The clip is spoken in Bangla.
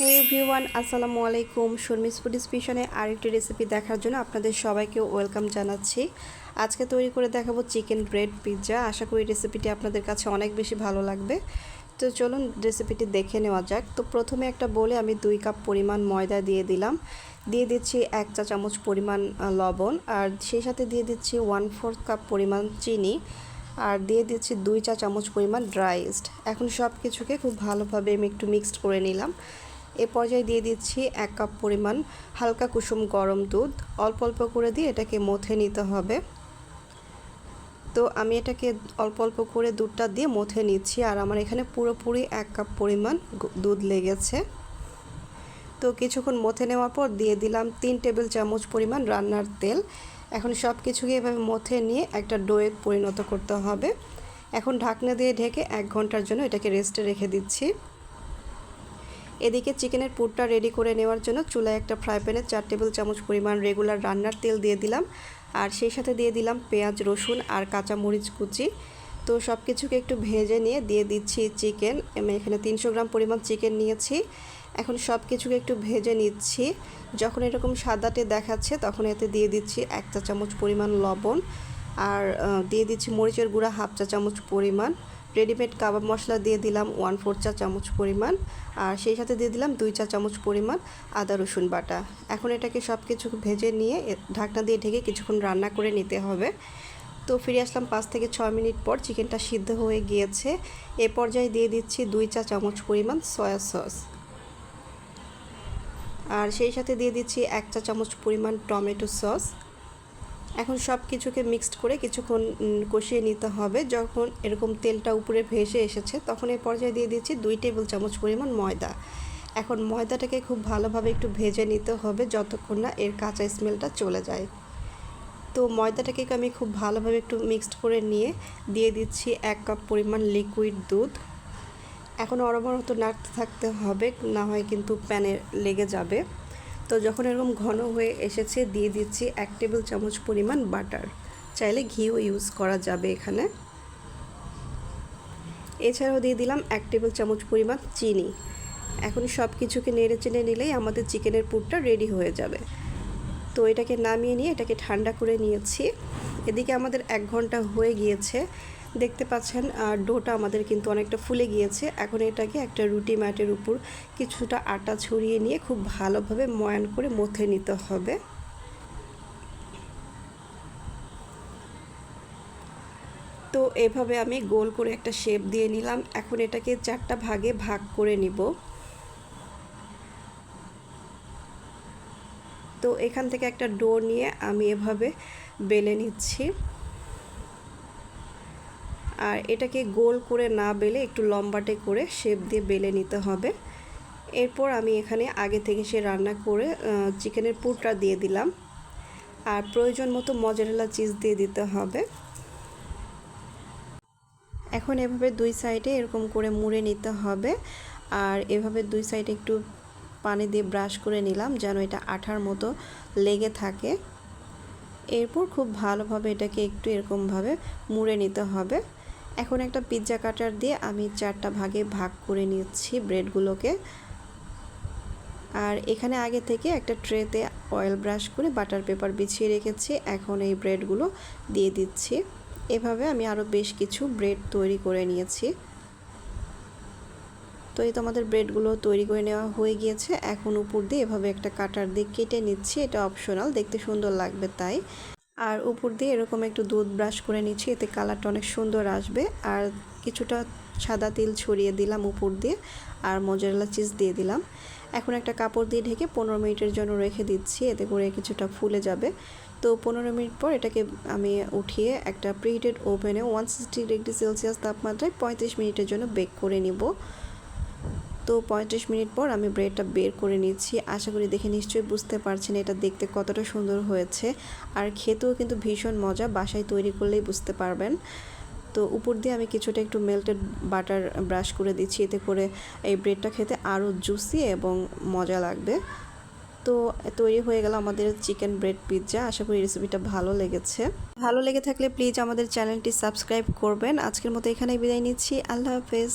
হে এভরিওয়ান আসসালামু আলাইকুম। শর্মিস ফুড স্পেশনে আরেকটি রেসিপি দেখার জন্য আপনাদের সবাইকে ওয়েলকাম জানাচ্ছি। আজকে তৈরি করে দেখাবো চিকেন ব্রেড পিৎজা আশা করি রেসিপিটি আপনাদের কাছে অনেক বেশি ভালো লাগবে। তো চলুন রেসিপিটি দেখে নেওয়া যাক। তো প্রথমে একটা বলে আমি দুই কাপ পরিমাণ ময়দা দিয়ে দিলাম। দিয়ে দিচ্ছি এক চা চামচ পরিমাণ লবণ। আর সেই সাথে দিয়ে দিচ্ছি ওয়ান ফোর্থ কাপ পরিমাণ চিনি। আর দিয়ে দিচ্ছি দুই চা চামচ পরিমাণ ড্রাই ইস্ট এখন সব কিছুকে খুব ভালোভাবে আমি একটু মিক্সড করে নিলাম। এ পর্যায়ে দিয়ে দিচ্ছি এক কাপ পরিমাণ হালকা কুসুম গরম দুধ। অল্প অল্প করে দিয়ে এটাকে মথে নিতে হবে। তো আমি এটাকে অল্প অল্প করে দুধটা দিয়ে মথে নিচ্ছি আর আমার এখানে পুরোপুরি এক কাপ পরিমাণ দুধ লেগেছে। তো কিছুক্ষণ মথে নেওয়ার পর দিয়ে দিলাম তিন টেবিল চামচ পরিমাণ রান্নার তেল। এখন সব কিছুকে এভাবে মথে নিয়ে একটা ডোয়ে পরিণত করতে হবে। এখন ঢাকনা দিয়ে ঢেকে এক ঘণ্টার জন্য এটাকে রেস্টে রেখে দিচ্ছি। এদিকে চিকেনের পুরটা রেডি করে নেওয়ার জন্য চুলায় একটা ফ্রাই প্যানে চার টেবিল চামচ পরিমাণ রেগুলার রান্নার তেল দিয়ে দিলাম। আর সেই সাথে দিয়ে দিলাম পেঁয়াজ, রসুন আর কাঁচা মরিচ কুচি। তো সব কিছুকে একটু ভেজে নিয়ে দিয়ে দিচ্ছি চিকেন আমি এখানে তিনশো গ্রাম পরিমাণ চিকেন নিয়েছি। এখন সব কিছুকে একটু ভেজে নিচ্ছি। যখন এরকম সাদাটে দেখাচ্ছে, তখন এতে দিয়ে দিচ্ছি এক চা চামচ পরিমাণ লবণ। আর দিয়ে দিচ্ছি মরিচের গুঁড়া হাফ চা চামচ পরিমাণ। রেডিমেড কাবাব মশলা দিয়ে দিলাম ওয়ান ফোর চা চামচ পরিমাণ, আর সেই সাথে দিয়ে দিলাম দুই চা চামচ পরিমাণ আদা, রসুন বাটা। এখন এটাকে সব কিছু ভেজে নিয়ে ঢাকনা দিয়ে ঢেকে কিছুক্ষণ রান্না করে নিতে হবে। তো ফিরে আসলাম পাঁচ থেকে ছয় মিনিট পর, চিকেনটা সিদ্ধ হয়ে গিয়েছে। এ পর্যায়ে দিয়ে দিচ্ছি দুই চা চামচ পরিমাণ সয়া সস। আর সেই সাথে দিয়ে দিচ্ছি এক চা চামচ পরিমাণ টমেটো সস। এখন সব কিছুকে মিক্সড করে কিছুক্ষণ কষিয়ে নিতে হবে। যখন এরকম তেলটা উপরে ভেসে এসেছে, তখন এই পর্যায়ে দিয়ে দিচ্ছি দুই টেবিল চামচ পরিমাণ ময়দা। এখন ময়দাটাকে খুব ভালোভাবে একটু ভেজে নিতে হবে যতক্ষণ না এর কাঁচা স্মেলটা চলে যায়। তো ময়দাটাকে আমি খুব ভালোভাবে একটু মিক্সড করে নিয়ে দিয়ে দিচ্ছি এক কাপ পরিমাণ লিকুইড দুধ। এখন অরবরত নাড়তে থাকতে হবে, না হয় কিন্তু প্যানে লেগে যাবে। তো যখন এরকম ঘন হয়ে এসেছে, দিয়ে দিচ্ছি এক টেবিল চামচ পরিমাণ বাটার। চাইলে ঘিও ইউজ করা যাবে এখানে। এছাড়াও দিয়ে দিলাম এক টেবিল চামচ পরিমাণ চিনি। এখন সব কিছুকে নেড়ে চেড়ে নিলেই আমাদের চিকেনের পুরটা রেডি হয়ে যাবে। তো এটাকে নামিয়ে নিয়ে এটাকে ঠান্ডা করে নিয়েছি। এদিকে আমাদের এক ঘণ্টা হয়ে গিয়েছে। দেখতে পাচ্ছেন ডোটা আমাদের কিন্তু অনেকটা ফুলে গিয়েছে। এখন এটাকে একটা রুটি ম্যাটের উপর কিছুটা আটা ছড়িয়ে নিয়ে খুব ভালোভাবে ময়ান করে মথে নিতে হবে। তো এভাবে আমি গোল করে একটা শেপ দিয়ে নিলাম। এখন এটাকে চারটা ভাগে ভাগ করে নিব। তো এখান থেকে একটা ডো নিয়ে আমি এভাবে বেলে নিচ্ছি। আর এটাকে গোল করে না বেলে একটু লম্বাটে করে শেপ দিয়ে বেলে নিতে হবে। এরপর আমি এখানে আগে থেকে সে রান্না করে চিকেনের পুরটা দিয়ে দিলাম। আর প্রয়োজন মতো মজারেলা চিজ দিয়ে দিতে হবে। এখন এভাবে দুই সাইডে এরকম করে মুড়ে নিতে হবে। আর এভাবে দুই সাইডে একটু পানি দিয়ে ব্রাশ করে নিলাম যেন এটা আঠার মতো লেগে থাকে। এরপর খুব ভালোভাবে এটাকে একটু এরকমভাবে মুড়ে নিতে হবে। এখন একটা পিৎজা কাটার দিয়ে আমি চারটা ভাগে ভাগ করে নিচ্ছি ব্রেডগুলোকে আর এখানে আগে থেকে একটা ট্রেতে অয়েল ব্রাশ করে বাটার পেপার বিছিয়ে রেখেছি, এখন এই ব্রেডগুলো দিয়ে দিচ্ছি। এভাবে আমি আরও বেশ কিছু ব্রেড তৈরি করে নিয়েছি। তো এই তো আমাদের ব্রেডগুলো তৈরি করে নেওয়া হয়ে গিয়েছে। এখন উপর দিয়ে এভাবে একটা কাটার দিয়ে কেটে নিচ্ছি, এটা অপশনাল দেখতে সুন্দর লাগবে তাই। আর উপর দিয়ে এরকম একটু দুধ ব্রাশ করে নিচ্ছি, এতে কালারটা অনেক সুন্দর আসবে। আর কিছুটা সাদা তিল ছড়িয়ে দিলাম উপর দিয়ে আর মজারেলা চিজ দিয়ে দিলাম। এখন একটা কাপড় দিয়ে ঢেকে পনেরো মিনিটের জন্য রেখে দিচ্ছি, এতে করে কিছুটা ফুলে যাবে। তো পনেরো মিনিট পর এটাকে আমি উঠিয়ে একটা প্রিহিটেড ওভেনে ওয়ান সিক্সটি ডিগ্রি সেলসিয়াস তাপমাত্রায় পঁয়ত্রিশ মিনিটের জন্য বেক করে নিব। তো পঁয়ত্রিশ মিনিট পর আমি ব্রেডটা বের করে নিচ্ছি। আশা করি দেখে নিশ্চয়ই বুঝতে পারছেন এটা দেখতে কতটা সুন্দর হয়েছে। আর খেতেও কিন্তু ভীষণ মজা, বাসায় তৈরি করলেই বুঝতে পারবেন। তো উপর দিয়ে আমি কিছুটা একটু মেল্টেড বাটার ব্রাশ করে দিচ্ছি, এতে করে এই ব্রেডটা খেতে আরও জুসি এবং মজা লাগবে। তো তৈরি হয়ে গেল আমাদের চিকেন ব্রেড পিৎজা আশা করি রেসিপিটা ভালো লেগেছে। ভালো লেগে থাকলে প্লিজ আমাদের চ্যানেলটি সাবস্ক্রাইব করবেন। আজকের মতো এখানেই বিদায় নিচ্ছি। আল্লাহ হাফেজ।